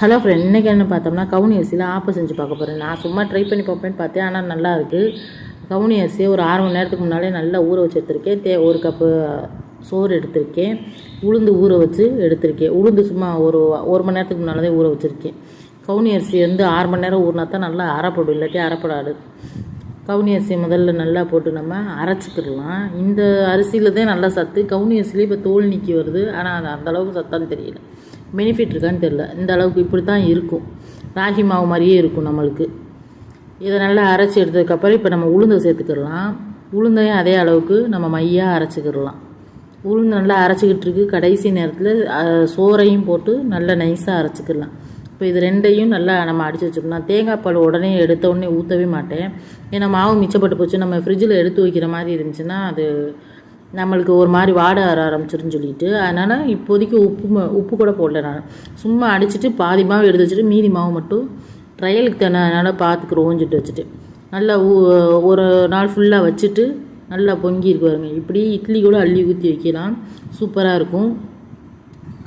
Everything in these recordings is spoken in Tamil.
ஹலோ ஃப்ரெண்ட் இன்றைக்கி என்ன பார்த்தோம்னா கவுனி அரிசியில் ஆப்பம் செஞ்சு பார்க்க போகிறேன் நான் சும்மா ட்ரை பண்ணி பார்ப்பேன்னு பார்த்தேன் ஆனால் நல்லா இருக்குது கவுனி அரிசியை ஒரு ஆறு மணி நேரத்துக்கு முன்னாலே நல்லா ஊற வச்சு எடுத்திருக்கேன். தே ஒரு கப்பு சோறு எடுத்திருக்கேன். உளுந்து ஊற வச்சு எடுத்திருக்கேன். உளுந்து சும்மா ஒரு ஒரு மணி நேரத்துக்கு முன்னால் தான் ஊற வச்சுருக்கேன். கவுனி அரிசி வந்து ஆறு மணி நேரம் ஊறினா தான் நல்லா அரைப்படும் இல்லாட்டி அரைப்படாது. கவுனி அரிசி முதல்ல நல்லா போட்டு நம்ம அரைச்சிக்கிடலாம். இந்த அரிசியில் தான் நல்லா சத்து. கவுனி அரிசியிலே இப்போ தோல் நீக்கி வருது. ஆனால் அது அந்தளவுக்கு சத்தான்னு தெரியல. பெனிஃபிட் இருக்கான்னு தெரில இந்த அளவுக்கு இப்படி தான் இருக்கும். ராகி மாவு மாதிரியே இருக்கும் நம்மளுக்கு. இதை நல்லா அரைச்சி எடுத்ததுக்கப்புறம் இப்போ நம்ம உளுந்தை சேர்த்துக்கிடலாம். உளுந்தையும் அதே அளவுக்கு நம்ம மையாக அரைச்சிக்கிடலாம். உளுந்து நல்லா அரைச்சிக்கிட்டு இருக்கு. கடைசி நேரத்தில் சோறையும் போட்டு நல்லா நைஸாக அரைச்சிக்கிடலாம். இப்போ இது ரெண்டையும் நல்லா நம்ம அடித்து வச்சுக்கலாம் தேங்காய் பால் உடனே எடுத்த உடனே ஊற்றவே மாட்டேன். ஏன்னா மாவு மிச்சப்பட்டு போச்சு. நம்ம ஃப்ரிட்ஜில் எடுத்து வைக்கிற மாதிரி இருந்துச்சுன்னா அது நம்மளுக்கு ஒரு மாதிரி வாட வர ஆரம்பிச்சிருன்னு சொல்லிட்டு. அதனால் இப்போதைக்கு உப்பு ம- உப்பு கூட போடல நான். சும்மா அடிச்சிட்டு பாதி மாவு எடுத்து வச்சுட்டு மீதி மாவு மட்டும் ட்ரையலுக்கு தானே அதனால் பார்த்துக்குறோம் ஓஞ்சிட்டு வச்சுட்டு. நல்லா ஊ- ஒரு நாள் ஃபுல்லாக வச்சுட்டு நல்லா பொங்கி இருக்கு பாருங்க. இப்படி இட்லி கூட அள்ளி ஊற்றி வைக்கலாம். சூப்பராக இருக்கும்.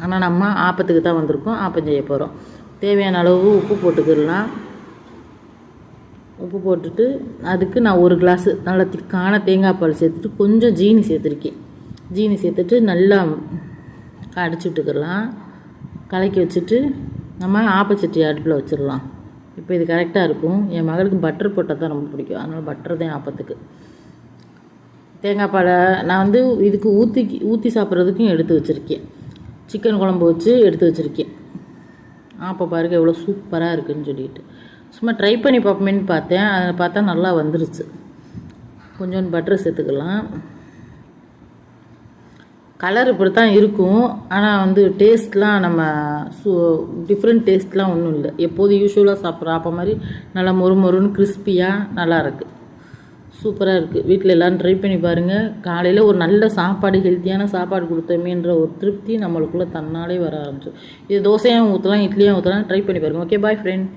ஆனால் நம்ம ஆப்பத்துக்கு தான் வந்திருக்கோம். ஆப்பம் செய்ய போகிறோம் தேவையான அளவு உப்பு போட்டுக்கிடலாம் உப்பு போட்டுட்டு அதுக்கு நான் ஒரு கிளாஸு நல்லா திக்கான தேங்காய் பால் சேர்த்துட்டு கொஞ்சம் ஜீனி சேர்த்துருக்கேன். ஜீனி சேர்த்துட்டு நல்லா அடிச்சு விட்டுக்கிடலாம் கலக்கி வச்சுட்டு நம்ம ஆப்பச்சட்டி அடுப்பில் வச்சிடலாம். இப்போ இது கரெக்டாக இருக்கும். என் மகளுக்கு பட்டர் போட்டால் தான் ரொம்ப பிடிக்கும். அதனால் பட்டர் தான் ஆப்பத்துக்கு. தேங்காய் பாலை நான் வந்து இதுக்கு ஊற்றி ஊற்றி சாப்பிட்றதுக்கும் எடுத்து வச்சுருக்கேன். சிக்கன் குழம்பு வச்சு எடுத்து வச்சுருக்கேன். ஆப்பை பாருங்க எவ்வளோ சூப்பராக இருக்குதுன்னு சொல்லிட்டு. சும்மா ட்ரை பண்ணி பார்ப்போமேன்னு பார்த்தேன். அதை பார்த்தா நல்லா வந்துருச்சு. கொஞ்சோண்டு பட்டர் சேர்த்துக்கலாம். கலர் இப்படி தான் இருக்கும். ஆனால் வந்து டேஸ்ட்லாம் நம்ம சு டிஃப்ரெண்ட் டேஸ்ட்லாம் ஒன்றும் இல்லை. எப்போதும் யூஸ்வலாக சாப்பிட்ற அப்போ மாதிரி நல்லா மொறு மொறுன்னு கிறிஸ்பியாக நல்லா இருக்குது சூப்பராக இருக்குது வீட்டில் எல்லோரும் ட்ரை பண்ணி பாருங்கள் காலையில் ஒரு நல்ல சாப்பாடு ஹெல்த்தியான சாப்பாடு கொடுத்தோமேன்ற ஒரு திருப்தி நம்மளுக்குள்ளே தன்னாலே வர ஆரம்பிச்சோம் இது தோசையாக ஊற்றலாம் இட்லியாக ஊற்றலாம் ட்ரை பண்ணி பாருங்கள் ஓகே பாய் ஃப்ரெண்ட்